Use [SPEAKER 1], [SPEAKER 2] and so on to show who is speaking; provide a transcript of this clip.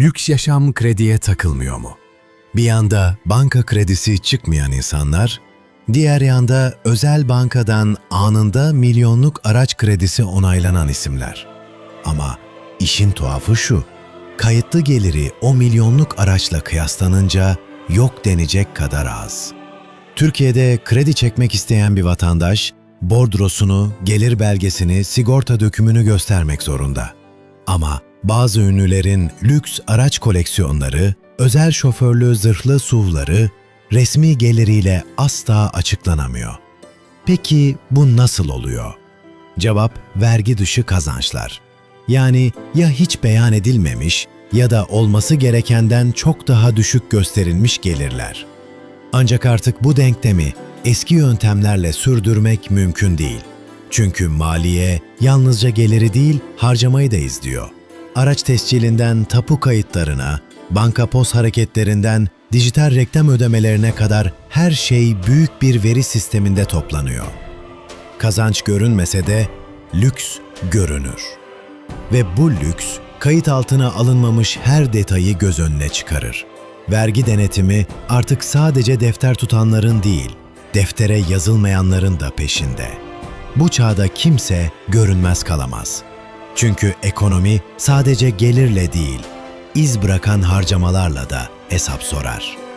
[SPEAKER 1] lüks yaşam krediye takılmıyor mu? Bir yanda banka kredisi çıkmayan insanlar, diğer yanda özel bankadan anında milyonluk araç kredisi onaylanan isimler. Ama işin tuhafı şu, kayıtlı geliri o milyonluk araçla kıyaslanınca yok denecek kadar az. Türkiye'de kredi çekmek isteyen bir vatandaş, bordrosunu, gelir belgesini, sigorta dökümünü göstermek zorunda. Ama bazı ünlülerin lüks araç koleksiyonları, özel şoförlü zırhlı SUV'ları resmi geliriyle asla açıklanamıyor. Peki bu nasıl oluyor? Cevap vergi dışı kazançlar. Yani ya hiç beyan edilmemiş ya da olması gerekenden çok daha düşük gösterilmiş gelirler. Ancak artık bu denklemi eski yöntemlerle sürdürmek mümkün değil. Çünkü maliye yalnızca geliri değil harcamayı da izliyor. Araç tescilinden tapu kayıtlarına, banka pos hareketlerinden dijital reklam ödemelerine kadar her şey büyük bir veri sisteminde toplanıyor. Kazanç görünmese de lüks görünür. Ve bu lüks kayıt altına alınmamış her detayı göz önüne çıkarır. Vergi denetimi artık sadece defter tutanların değil, deftere yazılmayanların da peşinde. Bu çağda kimse görünmez kalamaz. Çünkü ekonomi sadece gelirle değil, iz bırakan harcamalarla da hesap sorar.